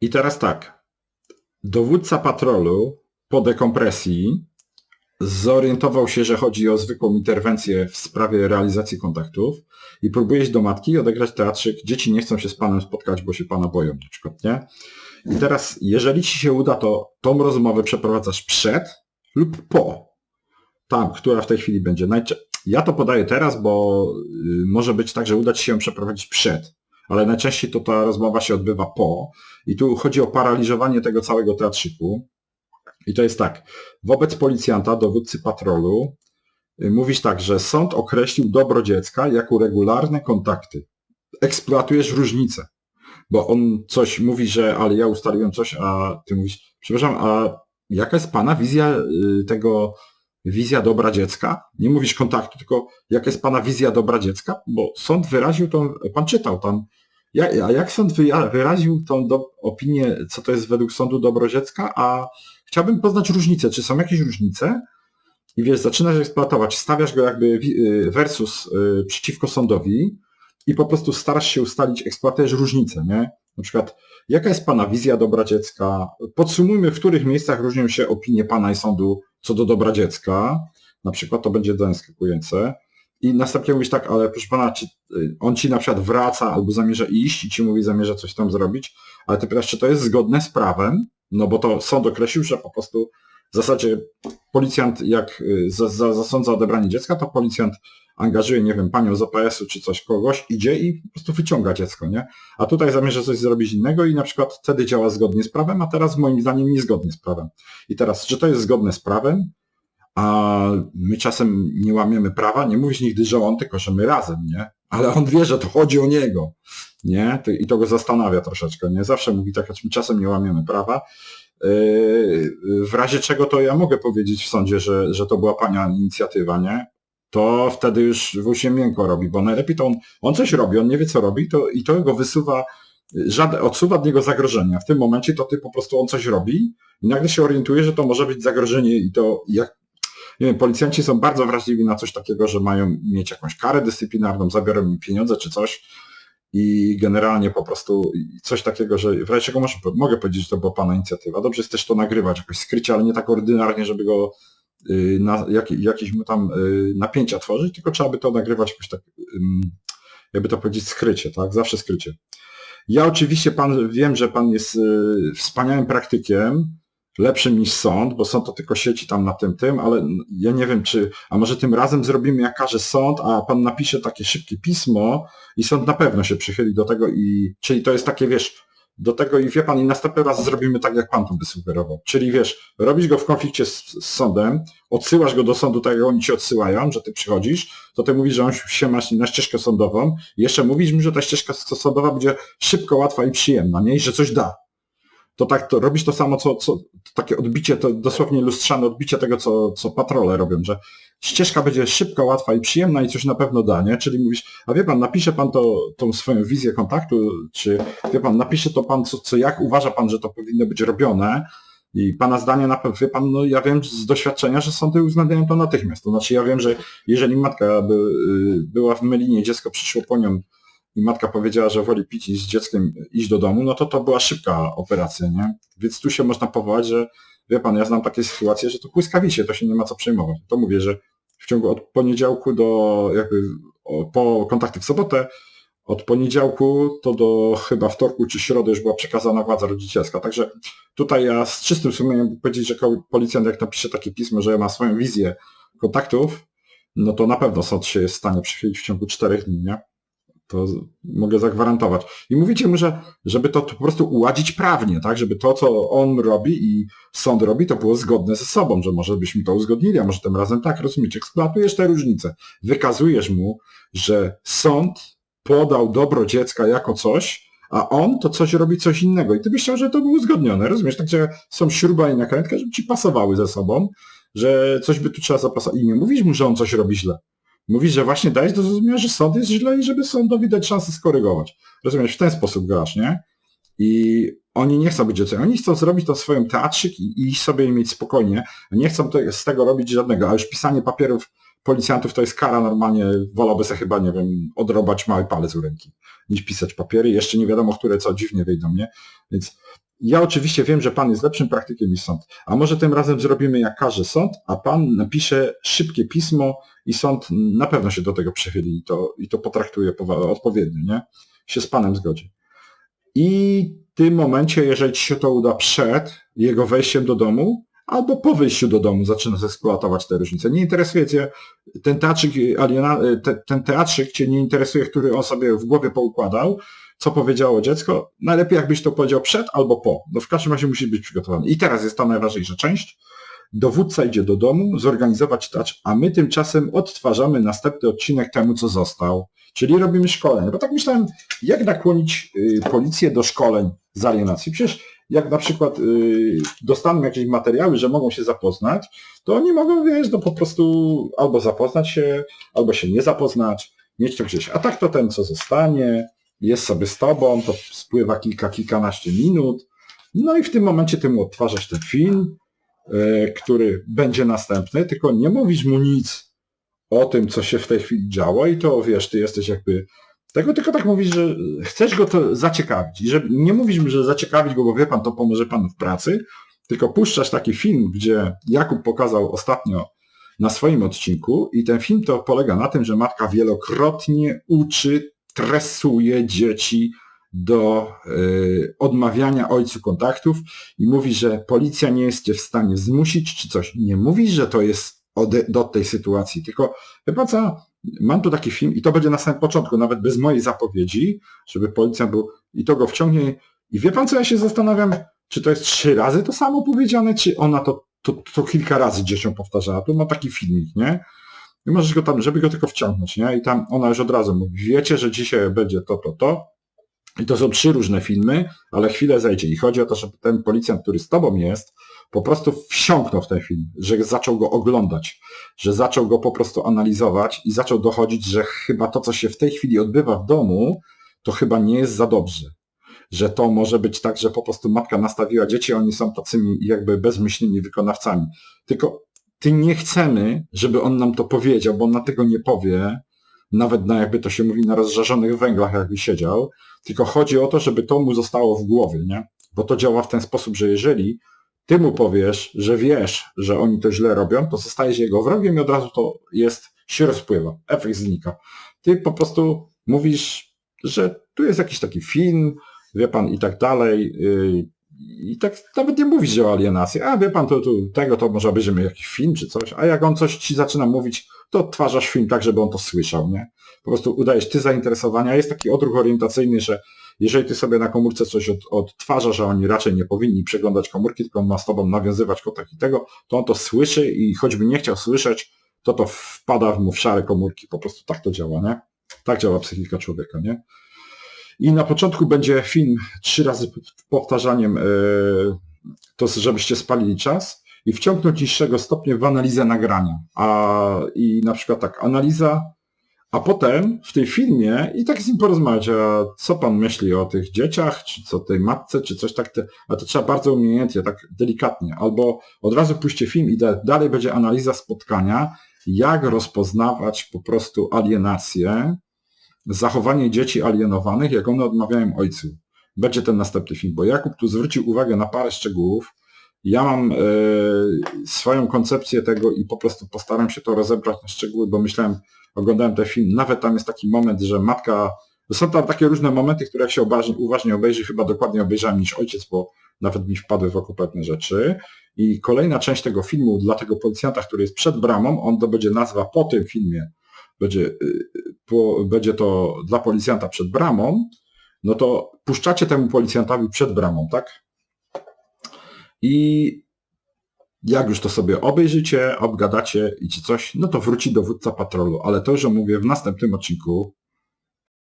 I teraz tak. Dowódca patrolu po dekompresji zorientował się, że chodzi o zwykłą interwencję w sprawie realizacji kontaktów i próbuje iść do matki odegrać teatrzyk. Dzieci nie chcą się z panem spotkać, bo się pana boją na przykład, nie? I teraz, jeżeli ci się uda, to tą rozmowę przeprowadzasz przed lub po. Tam, która w tej chwili będzie. Najczę- ja to podaję teraz, bo y, może być tak, że uda ci się ją przeprowadzić przed, ale najczęściej to ta rozmowa się odbywa po. I tu chodzi o paraliżowanie tego całego teatrzyku. I to jest tak. Wobec policjanta, dowódcy patrolu, y, mówisz tak, że sąd określił dobro dziecka jako regularne kontakty. Eksploatujesz różnicę. Bo on coś mówi, że ale ja ustaliłem coś, a ty mówisz, przepraszam, a jaka jest pana wizja y, tego, wizja dobra dziecka? Nie mówisz kontaktu, tylko jaka jest pana wizja dobra dziecka? Bo sąd wyraził tą, pan czytał tam, ja- a jak sąd wyraził tą do, opinię, co to jest według sądu dobro dziecka, a chciałbym poznać różnice, czy są jakieś różnice? I wiesz, zaczynasz eksploatować, stawiasz go jakby y, versus y, przeciwko sądowi i po prostu starasz się ustalić, eksploatujesz różnice, nie? Na przykład, jaka jest Pana wizja dobra dziecka? Podsumujmy, w których miejscach różnią się opinie Pana i sądu co do dobra dziecka. Na przykład to będzie zaskakujące. I następnie mówisz tak, ale proszę Pana, czy y, on Ci na przykład wraca albo zamierza iść i Ci mówi, zamierza coś tam zrobić, ale Ty pytasz, czy to jest zgodne z prawem? No bo to sąd określił, że po prostu w zasadzie policjant jak y, za, za, zasądza odebranie dziecka, to policjant angażuje, nie wiem, panią z OPS-u czy coś, kogoś, idzie i po prostu wyciąga dziecko, nie? A tutaj zamierza coś zrobić innego i na przykład wtedy działa zgodnie z prawem, a teraz moim zdaniem niezgodnie z prawem. I teraz, czy to jest zgodne z prawem, a my czasem nie łamiemy prawa, nie mówisz nigdy, że on, tylko że my razem, nie? Ale on wie, że to chodzi o niego, nie? I to go zastanawia troszeczkę, nie? Zawsze mówi tak, że my czasem nie łamiemy prawa, Yy, w razie czego to ja mogę powiedzieć w sądzie, że, że to była pana inicjatywa, nie? To wtedy już się miękko robi, bo najlepiej to on, on coś robi, on nie wie co robi to, i to go wysuwa, żaden, odsuwa od niego zagrożenia. W tym momencie to ty po prostu on coś robi i nagle się orientuje, że to może być zagrożenie i to jak, nie wiem, policjanci są bardzo wrażliwi na coś takiego, że mają mieć jakąś karę dyscyplinarną, zabiorą im pieniądze czy coś, i generalnie po prostu coś takiego, że w razie czego może, mogę powiedzieć, że to była Pana inicjatywa. Dobrze jest też to nagrywać jakoś skrycie, ale nie tak ordynarnie, żeby go y, na jak, jakieś mu tam y, napięcia tworzyć, tylko trzeba by to nagrywać jakoś tak, jakby to powiedzieć, skrycie, tak? Zawsze skrycie. Ja oczywiście Pan, wiem, że Pan jest y, wspaniałym praktykiem, lepszym niż sąd, bo sąd to tylko sieci tam na tym tym, ale ja nie wiem czy, a może tym razem zrobimy jak każe sąd, a Pan napisze takie szybkie pismo i sąd na pewno się przychyli do tego i, czyli to jest takie, wiesz, do tego i wie Pan, i następny raz zrobimy tak, jak Pan tu by sugerował. Czyli wiesz, robisz go w konflikcie z, z sądem, odsyłasz go do sądu tak, jak oni ci odsyłają, że ty przychodzisz, to ty mówisz, że on się masz na ścieżkę sądową jeszcze mówisz mi, że ta ścieżka sądowa będzie szybko, łatwa i przyjemna, nie? I że coś da to tak to robisz to samo, co, co takie odbicie, to dosłownie lustrzane odbicie tego, co, co patrole robią, że ścieżka będzie szybka, łatwa i przyjemna i coś na pewno da, nie? Czyli mówisz, a wie pan, napisze pan to, tą swoją wizję kontaktu, czy wie pan, napisze to pan, co, co jak uważa pan, że to powinno być robione i pana zdanie na pewno, wie pan, no ja wiem z doświadczenia, że sądy uwzględniają to natychmiast. To znaczy ja wiem, że jeżeli matka by, y, była w Melinie, dziecko przyszło po nią i matka powiedziała, że woli pić i z dzieckiem iść do domu, no to to była szybka operacja, nie? Więc tu się można powołać, że wie pan, ja znam takie sytuacje, że to błyskawicie, to się nie ma co przejmować. To mówię, że w ciągu od poniedziałku do jakby po kontakty w sobotę, od poniedziałku to do chyba wtorku czy środy już była przekazana władza rodzicielska. Także tutaj ja z czystym sumieniem powiedzieć, że policjant jak napisze takie pismo, że ma swoją wizję kontaktów, no to na pewno sąd się jest w stanie przychylić w ciągu czterech dni, nie? To mogę zagwarantować. I mówicie mu, że żeby to po prostu uładzić prawnie, tak? Żeby to, co on robi i sąd robi, to było zgodne ze sobą, że może byśmy to uzgodnili, a może tym razem tak, rozumiecie? Eksploatujesz te różnice. Wykazujesz mu, że sąd podał dobro dziecka jako coś, a on to coś robi coś innego. I ty byś chciał, że to było uzgodnione, rozumiesz? Także są śruba i nakrętka, żeby ci pasowały ze sobą, że coś by tu trzeba zapasować. I nie mówisz mu, że on coś robi źle. Mówisz, że właśnie dajesz do zrozumienia, że sąd jest źle i żeby sądowi dać szansę skorygować. Rozumiesz, w ten sposób grasz, nie? I oni nie chcą być dzieckiem. Oni chcą zrobić to swoją teatrzyk i, i sobie mieć spokojnie. Nie chcą to, z tego robić żadnego. A już pisanie papierów policjantów to jest kara normalnie. Wolałby sobie chyba, nie wiem, odrobać mały palec u ręki, niż pisać papiery. Jeszcze nie wiadomo, które co dziwnie wyjdą, nie? Więc ja oczywiście wiem, że pan jest lepszym praktykiem niż sąd, a może tym razem zrobimy jak każe sąd, a pan napisze szybkie pismo i sąd na pewno się do tego przychyli i to, i to potraktuje odpowiednio, nie? Się z panem zgodzi. I w tym momencie, jeżeli ci się to uda przed jego wejściem do domu, albo po wyjściu do domu zaczynasz eksploatować te różnice. Nie interesuje cię ten teatrzyk, aliena, te, ten teatrzyk cię nie interesuje, który on sobie w głowie poukładał, co powiedziało dziecko. Najlepiej jakbyś to powiedział przed albo po. No w każdym razie musisz być przygotowany. I teraz jest ta najważniejsza część. Dowódca idzie do domu, zorganizować touch, a my tymczasem odtwarzamy następny odcinek temu, co został. Czyli robimy szkolenie. Bo tak myślałem, jak nakłonić y, policję do szkoleń z alienacji. Przecież jak na przykład y, dostaną jakieś materiały, że mogą się zapoznać, to oni mogą, wiesz, no po prostu albo zapoznać się, albo się nie zapoznać, mieć to gdzieś. A tak to ten, co zostanie, jest sobie z tobą, to spływa kilka, kilkanaście minut, no i w tym momencie ty mu odtwarzasz ten film, y, który będzie następny, tylko nie mówisz mu nic o tym, co się w tej chwili działo i to, wiesz, ty jesteś jakby tego tylko tak mówisz, że chcesz go to zaciekawić. I że nie mówisz, że zaciekawić go, bo wie pan, to pomoże panu w pracy, tylko puszczasz taki film, gdzie Jakub pokazał ostatnio na swoim odcinku i ten film to polega na tym, że matka wielokrotnie uczy, tresuje dzieci do y, odmawiania ojcu kontaktów i mówi, że policja nie jest cię w stanie zmusić czy coś. Nie mówisz, że to jest do tej sytuacji, tylko chyba co, Mam tu taki film i to będzie na samym początku, nawet bez mojej zapowiedzi, żeby policjant był i to go wciągnie. I wie pan co, ja się zastanawiam, czy to jest trzy razy to samo powiedziane, czy ona to, to, to kilka razy dzieciom powtarzała. Tu ma taki filmik, nie? I możesz go tam, żeby go tylko wciągnąć, nie? I tam ona już od razu mówi, wiecie, że dzisiaj będzie to, to, to. I to są trzy różne filmy, ale chwilę zejdzie. I chodzi o to, żeby ten policjant, który z tobą jest, po prostu wsiąknął w ten film, że zaczął go oglądać, że zaczął go po prostu analizować i zaczął dochodzić, że chyba to, co się w tej chwili odbywa w domu, to chyba nie jest za dobrze. Że to może być tak, że po prostu matka nastawiła dzieci, oni są tacymi jakby bezmyślnymi wykonawcami. Tylko ty nie chcemy, żeby on nam to powiedział, bo on na tego nie powie, nawet na jakby to się mówi na rozżarzonych węglach jakby siedział, tylko chodzi o to, żeby to mu zostało w głowie, nie? Bo to działa w ten sposób, że jeżeli ty mu powiesz, że wiesz, że oni to źle robią, to zostajesz jego wrogiem i od razu to jest, się rozpływa, efekt znika. Ty po prostu mówisz, że tu jest jakiś taki film, wie pan i tak dalej, yy, i tak nawet nie mówisz, o alienacji, a wie pan, to, to tego to może obejrzymy jakiś film czy coś, a jak on coś ci zaczyna mówić, to odtwarzasz film tak, żeby on to słyszał, nie? Po prostu udajesz ty zainteresowania, jest taki odruch orientacyjny, że jeżeli ty sobie na komórce coś od, odtwarza, że oni raczej nie powinni przeglądać komórki, tylko ma z tobą nawiązywać kontakt i tego, to on to słyszy i choćby nie chciał słyszeć, to to wpada mu w szare komórki. Po prostu tak to działa, nie? Tak działa psychika człowieka, nie? I na początku będzie film trzy razy powtarzaniem, yy, to żebyście spalili czas i wciągnąć niższego stopnia w analizę nagrania. A i na przykład tak, analiza a potem w tej filmie i tak z nim porozmawiać, a co pan myśli o tych dzieciach, czy co tej matce, czy coś tak, te, a to trzeba bardzo umiejętnie, tak delikatnie. Albo od razu puśćcie film i dalej będzie analiza spotkania, jak rozpoznawać po prostu alienację, zachowanie dzieci alienowanych, jak one odmawiają ojcu. Będzie ten następny film, bo Jakub tu zwrócił uwagę na parę szczegółów. Ja mam e, swoją koncepcję tego i po prostu postaram się to rozebrać na szczegóły, bo myślałem, oglądałem ten film, nawet tam jest taki moment, że matka, są tam takie różne momenty, które jak się uważnie, uważnie obejrzy, chyba dokładnie obejrzałem niż ojciec, bo nawet mi wpadły wokół pewne rzeczy. I kolejna część tego filmu dla tego policjanta, który jest przed bramą, on to będzie nazwa po tym filmie, będzie, y, będzie to dla policjanta przed bramą, no to puszczacie temu policjantowi przed bramą, tak? I jak już to sobie obejrzycie, obgadacie i ci coś, no to wróci dowódca patrolu, ale to już omówię w następnym odcinku